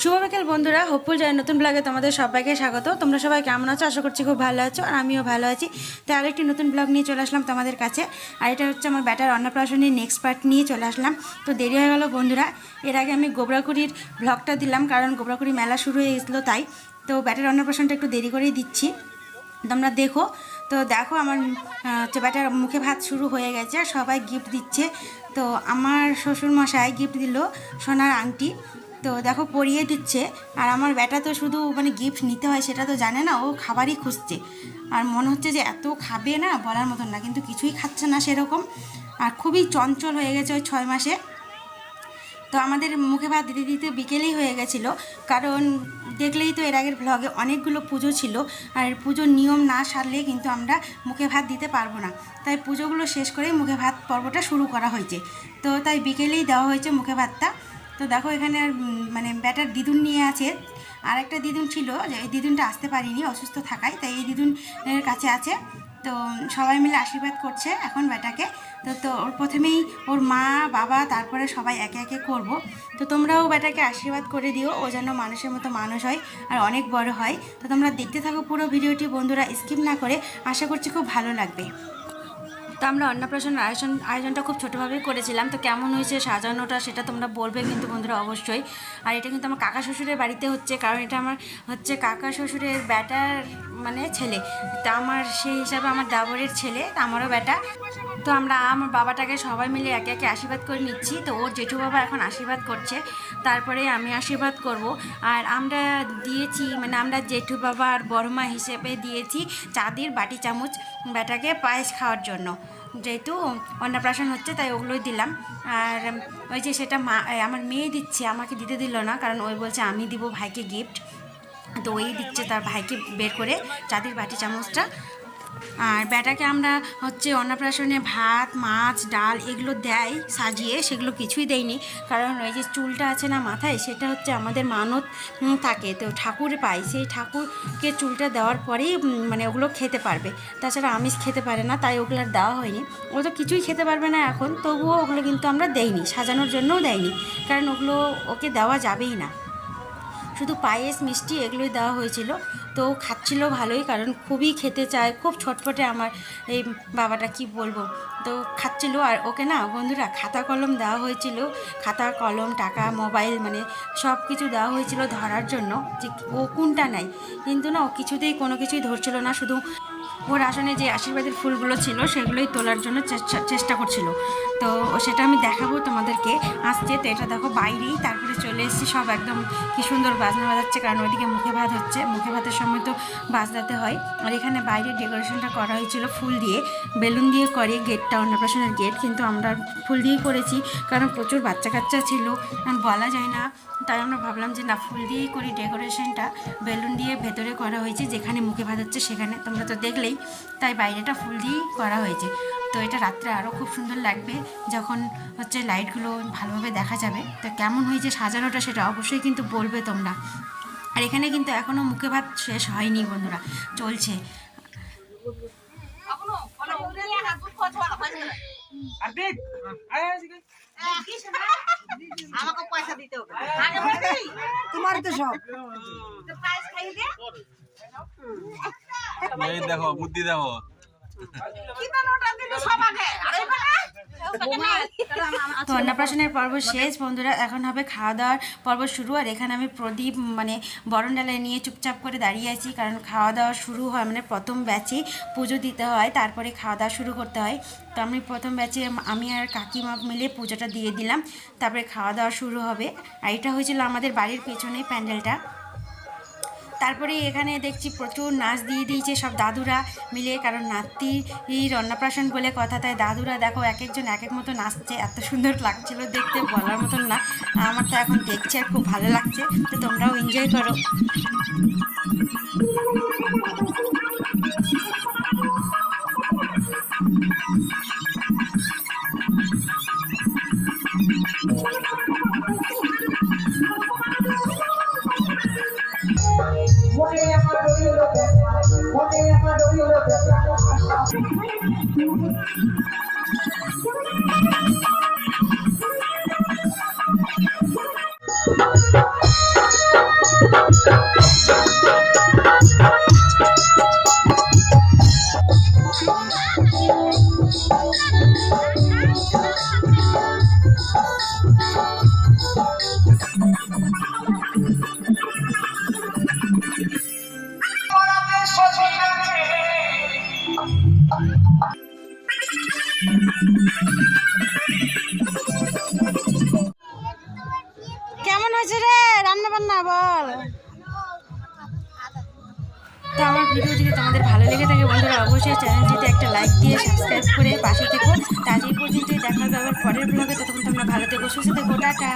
শুভ বিকেল, বন্ধুরা। হোপফুল জয় নতুন ব্লগে তোমাদের সবাইকে স্বাগত। তোমরা সবাই কেমন আছো? আশা করছি খুব ভালো আছো, আর আমিও ভালো আছি। তো আরেকটি নতুন ব্লগ নিয়ে চলে আসলাম তোমাদের কাছে। আর এটা হচ্ছে আমার ব্যাটার অন্নপ্রাশনের নেক্সট পার্ট নিয়ে চলে আসলাম। তো দেরি হয়ে গেল, বন্ধুরা। এর আগে আমি গোবরাকুড়ির ব্লগটা দিলাম, কারণ গোবরাকুড়ি মেলা শুরু হয়ে গেছিল তাই। তো ব্যাটার অন্নপ্রাশনটা একটু দেরি করেই দিচ্ছি। তোমরা দেখো। তো দেখো, আমার হচ্ছে ব্যাটার মুখে ভাত শুরু হয়ে গেছে সবাই গিফট দিচ্ছে। তো আমার শ্বশুর মশাই গিফট দিল সোনার আংটি। তো দেখো পরিয়ে দিচ্ছে। আর আমার ব্যাটা তো শুধু মানে গিফট নিতে হয়, সেটা তো জানে না, ও খাবারই খুঁজছে। আর মনে হচ্ছে যে এত খাবে না, বলার মতন না, কিন্তু কিছুই খাচ্ছে না সেরকম। আর খুবই চঞ্চল হয়ে গেছে ওই ছয় মাসে। তো আমাদের মুখে ভাত দিতে দিতে বিকেলেই হয়ে গেছিল। কারণ দেখলেই তো এর আগের ব্লগে অনেকগুলো পুজো ছিল। আর পুজোর নিয়ম না সারলে কিন্তু আমরা মুখে ভাত দিতে পারব না। তাই পুজোগুলো শেষ করেই মুখে ভাত পর্বটা শুরু করা হয়েছে। তো তাই বিকেলেই দেওয়া হয়েছে মুখে ভাতটা। তো দেখো এখানে মানে ব্যাটার দিদুন নিয়ে আছে। আর একটা দিদুন ছিল যে এই দিদুনটা আসতে পারিনি, অসুস্থ থাকায়, তাই এই দিদুনের কাছে আছে। তো সবাই মিলে আশীর্বাদ করছে এখন বেটাকে তো তো ওর প্রথমেই ওর মা, বাবা, তারপরে সবাই একে একে করব। তো তোমরাও বেটাকে আশীর্বাদ করে দিও, ও যেন মানুষের মতো মানুষ হয় আর অনেক বড় হয়। তো তোমরা দেখতে থাকো পুরো ভিডিওটি, বন্ধুরা স্কিপ না করে। আশা করছি খুব ভালো লাগবে। তো আমরা অন্নপ্রাশন আয়োজন, আয়োজনটা খুব ছোটোভাবেই করেছিলাম। তো কেমন হয়েছে সাজানোটা সেটা তোমরা বলবে কিন্তু বন্ধুরা অবশ্যই। আর এটা কিন্তু আমার কাকা শ্বশুরের বাড়িতে হচ্ছে, কারণ এটা আমার হচ্ছে কাকা শ্বশুরের ব্যাটার মানে ছেলে। তা আমার সেই হিসাবে আমার দাবরের ছেলে, আমারও ব্যাটা তো আমরা, আমার বাবাটাকে সবাই মিলে একে একে আশীর্বাদ করে নিচ্ছি। তো ওর জেঠু বাবা এখন আশীর্বাদ করছে। তারপরে আমি আশীর্বাদ করব। আর আমরা দিয়েছি মানে আমরা জেঠু বাবা আর বড়মা হিসেবে দিয়েছি চাঁদির বাটি চামচ বেটাকে পায়েস খাওয়ার জন্য। যেহেতু অন্নপ্রাশন হচ্ছে, তাই ওগুলোই দিলাম। আর ওই যে সেটা মা, আমার মেয়ে দিচ্ছে, আমাকে দিতে দিল না, কারণ ওই বলছে, আমি দিব ভাইকে গিফট ওই দিচ্ছে তার ভাইকে বের করে চাঁদির বাটি চামচটা। আর ব্যাটাকে আমরা হচ্ছে অন্নপ্রাশনে ভাত, মাছ, ডাল এগুলো দেয় সাজিয়ে সেগুলো কিছুই দেয়নি কারণ ওই যে চুলটা আছে না মাথায়, সেটা হচ্ছে আমাদের মানত থাকে। তো ঠাকুর পাই সেই ঠাকুরকে চুলটা দেওয়ার পরেই মানে ওগুলো খেতে পারবে। তাছাড়া আমিষ খেতে পারে না, তাই ওগুলো আর দেওয়া হয়নি। ও তো কিছুই খেতে পারবে না এখন, তবুও ওগুলো কিন্তু আমরা দেইনি, সাজানোর জন্যও দেয়নি কারণ ওগুলো ওকে দেওয়া যাবেই না। শুধু পায়েস, মিষ্টি এগুলোই দেওয়া হয়েছিল। তো খাচ্ছিল ভালোই, কারণ খুবই খেতে চায়, খুব ছটফটে আমার এই বাবাটা, কি বলব? তো খাচ্ছিল, আর ওকে না, বন্ধুরা, খাতা কলম দেওয়া হয়েছিল। খাতা কলম, টাকা, মোবাইল মানে সব কিছু দেওয়া হয়েছিল ধরার জন্য, যে ও কোনটা নাই কিন্তু না, ও কিছুতেই কোনো কিছুই ধরছিল না, শুধু ওর আসনে যে আশীর্বাদের ফুলগুলো ছিল, সেগুলোই তোলার জন্য চেষ্টা- করছিল। তো সেটা আমি দেখাবো তোমাদেরকে আসছে তো এটা দেখো বাইরেই, তারপরে চলে এসেছি সব একদম কি সুন্দর বাজনা বাজাচ্ছে, কারণ ওইদিকে মুখে ভাত হচ্ছে। মুখে ভাতের সময় তো বাজনাতে হয়। আর এখানে বাইরে ডেকোরেশনটা করা হয়েছিল ফুল দিয়ে। বেলুন দিয়ে করে গেটটা, অন্নপ্রাশনের গেট, কিন্তু আমরা ফুল দিয়েই করেছি, কারণ প্রচুর বাচ্চা কাচ্চা ছিল। বলা যায় না, তাই আমরা ভাবলাম যে না, ফুল দিয়েই করি ডেকোরেশনটা। বেলুন দিয়ে ভেতরে করা হয়েছে, যেখানে মুখে ভাত হচ্ছে, সেখানে তোমরা তো দেখলেই তাই বাইরেটা ফুল দিয়েই করা হয়েছে। তো এটা রাত্রে আরও খুব সুন্দর লাগবে যখন হচ্ছে লাইটগুলো ভালোভাবে দেখা যাবে। তো কেমন হয়েছে সাজানোটা সেটা অবশ্যই কিন্তু বলবে তোমরা। আর এখানে কিন্তু এখনও মুখে ভাত শেষ হয়নি বন্ধুরা চলছে। আমাকে পয়সা দিতে হবে। তোমার তো সব প্রাইস খাইয়ে দে। এই দেখো, বুদ্ধি দেখো। তো অন্নপ্রাশনের পর্ব শেষ, বন্ধুরা, এখন হবে খাওয়া দাওয়ার পর্ব শুরু, আর এখানে আমি প্রদীপ মানে বরণ ডালায় নিয়ে চুপচাপ করে দাঁড়িয়ে আছি, কারণ খাওয়া দাওয়া শুরু হয় মানে প্রথম ব্যাচে পুজো দিতে হয়, তারপরে খাওয়া দাওয়া শুরু করতে হয়। তো আমি প্রথম ব্যাচে আমি আর কাকিমা মিলে পুজোটা দিয়ে দিলাম, তারপরে খাওয়া দাওয়া শুরু হবে। আর এটা হয়েছিল আমাদের বাড়ির পেছনেই প্যান্ডেলটা। তারপরে এখানে দেখছি প্রচুর নাচ দিয়ে দিয়েছে সব দাদুরা মিলে, কারণ নাতির অন্নপ্রাশন বলে কথা, তাই দাদুরা দেখো এক একজন এক এক মতো নাচছে, এত সুন্দর লাগছিল দেখতে, বলার মতন না। আমার তো এখন দেখছি আর খুব ভালো লাগছে, তো তোমরাও এনজয় করো। মনে Thank কেমন হয়েছে রে? রান্না বান্না বল। তো আমার ভিডিও যদি তোমাদের ভালো লেগে থাকে বন্ধুরা, অবশ্যই চ্যানেলটিতে একটা লাইক দিয়ে সাবস্ক্রাইব করে পাশে থেকো। তার এই পর্যন্তই দেখা আবার পরের ব্লগে ততক্ষণ তোমরা ভালো থেকো, সুস্থ থেকো, টাটা।